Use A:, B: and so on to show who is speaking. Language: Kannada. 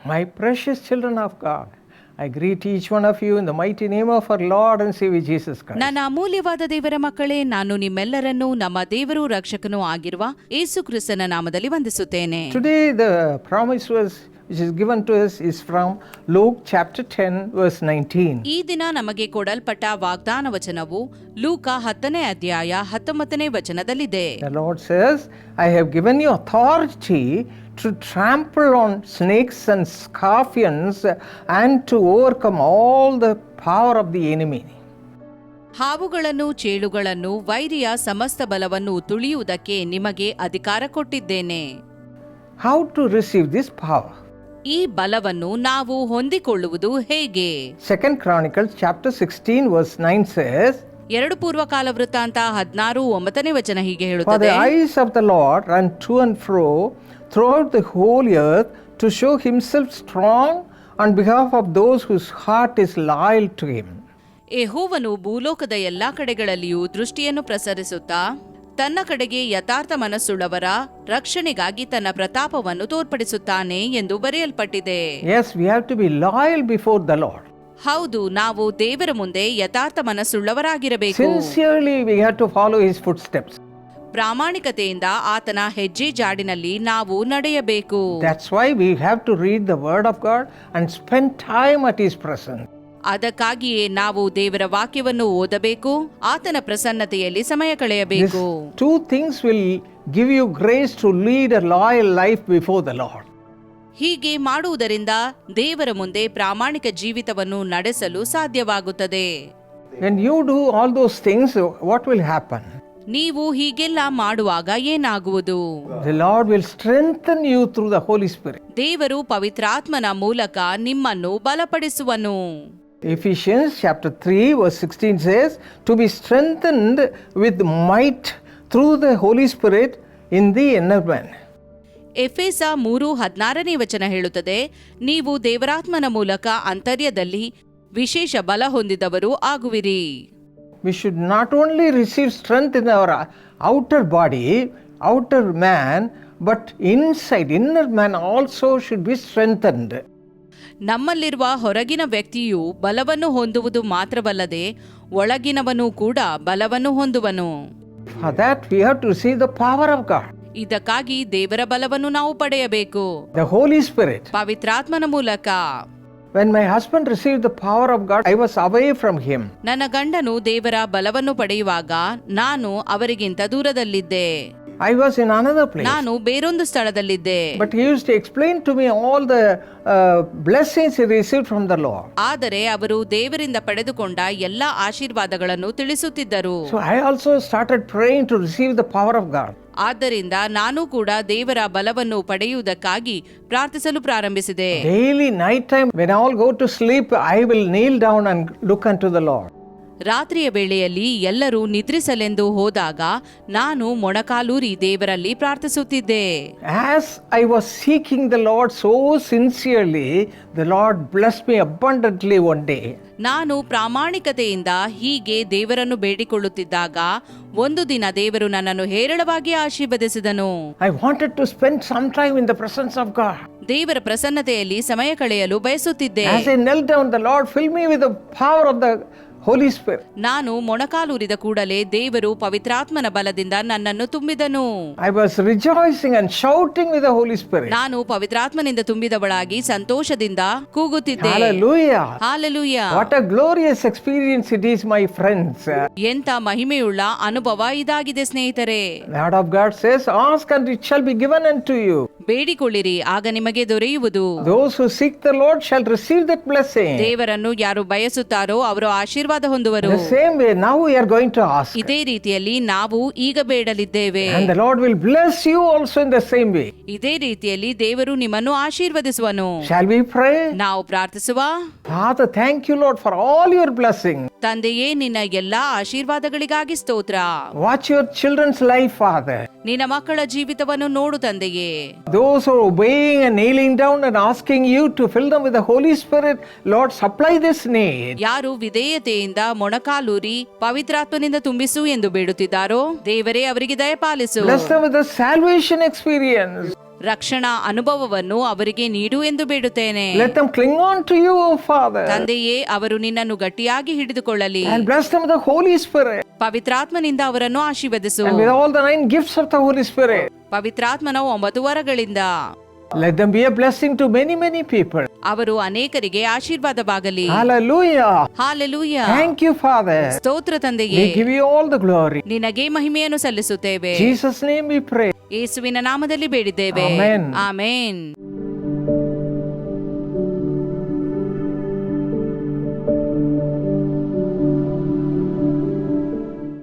A: My precious children of God, I greet each one of you in the mighty name of our Lord and Savior Jesus Christ.
B: ನನ್ನ ಅಮೂಲ್ಯವಾದ ದೇವರ ಮಕ್ಕಳೇ ನಾನು ನಿಮ್ಮೆಲ್ಲರನ್ನೂ ನಮ್ಮ ದೇವರು ರಕ್ಷಕನೂ ಆಗಿರುವ ಏಸು ಕ್ರಿಸ್ತನ ನಾಮದಲ್ಲಿ ವಂದಿಸುತ್ತೇನೆ
A: Today, the promise verse which is given to us is from Luke chapter 10, verse 19.
B: ಈ ದಿನ ನಮಗೆ ಕೊಡಲ್ಪಟ್ಟ ವಾಗ್ದಾನ ವಚನವು ಲೂಕ ಹತ್ತನೇ ಅಧ್ಯಾಯ ಹತ್ತೊಂಬತ್ತನೇ ವಚನದಲ್ಲಿದೆ
A: The Lord says, I have given you authority to trample on snakes and scorpions and to overcome all the power of the enemy.
B: ಹಾವುಗಳನ್ನು ಚೇಳುಗಳನ್ನು ವೈರಿಯ ಸಮಸ್ತ ಬಲವನ್ನು ತುಳಿಯುವುದಕ್ಕೆ ನಿಮಗೆ ಅಧಿಕಾರ ಕೊಟ್ಟಿದ್ದೇನೆ
A: How to receive this power?
B: ಈ ಬಲವನ್ನು ನಾವು ಹೊಂದಿಕೊಳ್ಳುವುದು ಹೇಗೆ?
A: Second Chronicles chapter sixteen verse nine says
B: ಎರಡು ಪೂರ್ವ ಕಾಲ ವೃತ್ತಾಂತ ಹದಿನಾರು ಒಂಬತ್ತನೇ ವಚನ ಹೀಗೆ ಹೇಳುತ್ತದೆ.
A: Eyes of the Lord run to and fro throughout the whole earth to show himself strong on behalf of those whose heart is loyal to him
B: ಎಹೋವನು ಭೂಲೋಕದ ಎಲ್ಲಾ ಕಡೆಗಳಲ್ಲಿಯೂ ದೃಷ್ಟಿಯನ್ನು ಪ್ರಸರಿಸುತ್ತಾ ತನ್ನ ಕಡೆಗೆ ಯಥಾರ್ಥ ಮನಸ್ಸುಳ್ಳವರ ರಕ್ಷಣೆಗಾಗಿ ತನ್ನ ಪ್ರತಾಪವನ್ನು ತೋರ್ಪಡಿಸುತ್ತಾನೆ ಎಂದು ಬರೆಯಲ್ಪಟ್ಟಿದೆ.
A: Yes we have to be loyal before the Lord
B: ಹೌದು ನಾವು ದೇವರ ಮುಂದೆ ಯಥಾರ್ಥ ಮನಸ್ಸುಳ್ಳವರಾಗಿರಬೇಕು.
A: Sincere we have to follow his footsteps
B: ಪ್ರಾಮಾಣಿಕತೆಯಿಂದ ಆತನ ಹೆಜ್ಜೆ ಜಾಡಿನಲ್ಲಿ ನಾವು ನಡೆಯಬೇಕು.
A: That's why we have to read the word of God and spend time at his presence
B: ಅದಕ್ಕಾಗಿಯೇ ನಾವು ದೇವರ ವಾಕ್ಯವನ್ನು ಓದಬೇಕು ಆತನ ಪ್ರಸನ್ನತೆಯಲ್ಲಿ ಸಮಯ ಕಳೆಯಬೇಕು.
A: Two things will give you grace to lead a loyal life before the Lord
B: ಹೀಗೆ ಮಾಡುವುದರಿಂದ ದೇವರ ಮುಂದೆ ಪ್ರಾಮಾಣಿಕ ಜೀವಿತವನ್ನು ನಡೆಸಲು ಸಾಧ್ಯವಾಗುತ್ತದೆ.
A: When you do all those things what will happen
B: ನೀವು ಹೀಗೆಲ್ಲ ಮಾಡುವಾಗ ಏನಾಗುವುದು?
A: The Lord will strengthen you through the Holy Spirit.
B: ದೇವರು ಪವಿತ್ರಾತ್ಮನ ಮೂಲಕ ನಿಮ್ಮನ್ನು ಬಲಪಡಿಸುವನು.
A: Ephesians chapter 3, verse 16 says, To be strengthened with might through the Holy Spirit in the inner man.
B: ಎಫೆಸ ಮೂರು ಹದಿನಾರನೇ ವಚನ ಹೇಳುತ್ತದೆ ನೀವು ದೇವರಾತ್ಮನ ಮೂಲಕ ಅಂತರ್ಯದಲ್ಲಿ ವಿಶೇಷ ಬಲ ಹೊಂದಿದವರು ಆಗುವಿರಿ
A: We should not only receive strength in our outer body, outer man, but inside, inner man also should be strengthened.
B: ನಮ್ಮಲ್ಲಿರುವ ಹೊರಗಿನ ವ್ಯಕ್ತಿಯು ಬಲವನ್ನು ಹೊಂದುವುದು ಮಾತ್ರವಲ್ಲದೆ ಒಳಗಿನವನು ಕೂಡ ಬಲವನ್ನು ಹೊಂದುವನು.
A: For that, we have to receive the power of God,
B: ಇದಕ್ಕಾಗಿ ದೇವರ ಬಲವನ್ನು ನಾವು ಪಡೆಯಬೇಕು.
A: The Holy Spirit.
B: ಪವಿತ್ರಾತ್ಮನ ಮೂಲಕ.
A: When my husband received the power of God, I was away from him.
B: ನನ್ನ ಗಂಡನು ದೇವರ ಬಲವನ್ನು ಪಡೆಯುವಾಗ ನಾನು ಅವರಿಗಿಂತ ದೂರದಲ್ಲಿದ್ದೆ.
A: I was in another place.
B: ನಾನು ಬೇರೊಂದು ಸ್ಥಳದಲ್ಲಿದ್ದೆ
A: But he used to explain to me all the uh, blessings he received from the Lord.
B: ಆದರೆ ಅವರು ದೇವರಿಂದ ಪಡೆದುಕೊಂಡ ಎಲ್ಲಾ ಆಶೀರ್ವಾದಗಳನ್ನು ತಿಳಿಸುತ್ತಿದ್ದರು
A: So I also started praying to receive the power of God.
B: ಆದ್ದರಿಂದ ನಾನು ಕೂಡ ದೇವರ ಬಲವನ್ನು ಪಡೆಯುವುದಕ್ಕಾಗಿ ಪ್ರಾರ್ಥಿಸಲು ಪ್ರಾರಂಭಿಸಿದೆ
A: Daily, night time, when all go to sleep, I will kneel down and look unto the Lord.
B: ರಾತ್ರಿಯ ವೇಳೆಯಲ್ಲಿ ಎಲ್ಲರೂ ನಿದ್ರಿಸಲೆಂದು ಹೋದಾಗ ನಾನು ಮೊಣಕಾಲೂರಿ ದೇವರಲ್ಲಿ ಪ್ರಾರ್ಥಿಸುತ್ತಿದ್ದೆ
A: As I was seeking the Lord so sincerely, the Lord blessed me abundantly one day.
B: ನಾನು ಪ್ರಾಮಾಣಿಕತೆಯಿಂದ ಹೀಗೆ ದೇವರನ್ನು ಬೇಡಿಕೊಳ್ಳುತ್ತಿದ್ದಾಗ ಒಂದು ದಿನ ದೇವರು ನನ್ನನ್ನು ಹೇರಳವಾಗಿ ಆಶೀರ್ವದಿಸಿದನು
A: I wanted to spend some time in the presence of God.
B: ದೇವರ ಪ್ರಸನ್ನತೆಯಲ್ಲಿ ಸಮಯ ಕಳೆಯಲು ಬಯಸುತ್ತಿದ್ದೆ
A: As I knelt down, the Lord filled me with the power of the Holy spirit
B: ನಾನು ಮೊಣಕಾಲೂರಿದ ಕೂಡಲೇ ದೇವರು ಪವಿತ್ರಾತ್ಮನ ಬಲದಿಂದ ನನ್ನನ್ನು ತುಂಬಿದನು
A: I was rejoicing and shouting with the Holi Spirit.
B: ನಾನು ಪವಿತ್ರಾತ್ಮನಿಂದ ತುಂಬಿದವಳಾಗಿ ಸಂತೋಷದಿಂದ ಕೂಗುತ್ತಿದ್ದೆ
A: Hallelujah.
B: Hallelujah
A: What a glorious experience it is, my friends.
B: ಎಂತ ಮಹಿಮೆಯುಳ್ಳ ಅನುಭವ ಇದಾಗಿದೆ ಸ್ನೇಹಿತರೆ
A: The of of God says, Ask and it shall be given unto you.
B: ಬೇಡಿಕೊಳ್ಳಿರಿ ಆಗ ನಿಮಗೆ ದೊರೆಯುವುದು
A: Those who seek the Lord shall receive that blessing.
B: ದೇವರನ್ನು ಯಾರು ಬಯಸುತ್ತಾರೋ ಅವರು ಆಶೀರ್ವಾದ ಹೊಂದುವರು
A: The same way, now we are going to ask.
B: ಇದೇ ರೀತಿಯಲ್ಲಿ ನಾವು ಈಗ ಬೇಡಲಿದ್ದೇವೆ
A: And the Lord will bless you also in the same way.
B: ಇದೇ ರೀತಿಯಲ್ಲಿ ದೇವರು ನಿಮ್ಮನ್ನು ಆಶೀರ್ವದಿಸುವನು
A: Shall we pray?
B: ನಾವು ಪ್ರಾರ್ಥಿಸುವ
A: Father thank you Lord for all your blessing
B: ತಂದೆಯೇ ನಿನ್ನ ಎಲ್ಲಾ ಆಶೀರ್ವಾದಗಳಿಗಾಗಿ ಸ್ತೋತ್ರ.
A: Watch your children's life Father
B: ನಿನ್ನ ಮಕ್ಕಳ ಜೀವಿತವನ್ನು ನೋಡು ತಂದೆಯೇ.
A: Those being kneeling down and asking you to fill them with the Holy Spirit Lord supply this need
B: ಯಾರು ವಿಧೇಯತೆಯಿಂದ ಮೊಣಕಾಲೂರಿ ಪವಿತ್ರಾತ್ಮನಿಂದ ತುಂಬಿಸು ಎಂದು ಬೇಡುತ್ತಿದ್ದಾರೋ ದೇವರೇ ಅವರಿಗೆ ದಯಪಾಲಿಸು.
A: ಬ್ಲೆಸ್ ದ ಸಾಲ್ವೇಷನ್ ಎಕ್ಸ್ಪೀರಿಯನ್ಸ್
B: ರಕ್ಷಣಾ ಅನುಭವವನ್ನು ಅವರಿಗೆ ನೀಡು ಎಂದು ಬೇಡುತ್ತೇನೆ
A: Let them cling on to you, O Father,
B: ತಂದೆಯೇ ಅವರು ನಿನ್ನನ್ನು ಗಟ್ಟಿಯಾಗಿ ಹಿಡಿದುಕೊಳ್ಳಲಿ
A: and bless them with the Holy Spirit
B: ಪವಿತ್ರಾತ್ಮನಿಂದ ಅವರನ್ನು ಆಶೀರ್ವದಿಸು
A: and with all the nine gifts of the Holy Spirit.
B: ಪವಿತ್ರಾತ್ಮನ ಒಂಬತ್ತು ವರಗಳಿಂದ
A: Let them be a blessing to many, many people.
B: ಅವರು ಅನೇಕರಿಗೆ ಆಶೀರ್ವಾದವಾಗಲಿ
A: Hallelujah.
B: Hallelujah
A: Thank you, Father.
B: ಸ್ತೋತ್ರ ತಂದೆಯೇ
A: We give you all the glory.
B: ನಿನಗೆ ಮಹಿಮೆಯನ್ನು ಸಲ್ಲಿಸುತ್ತೇವೆ
A: In Jesus' name we pray.
B: ಯೇಸುವಿನ ನಾಮದಲ್ಲಿ ಬೇಡಿದ್ದೇವೆ. ಆಮೇನ್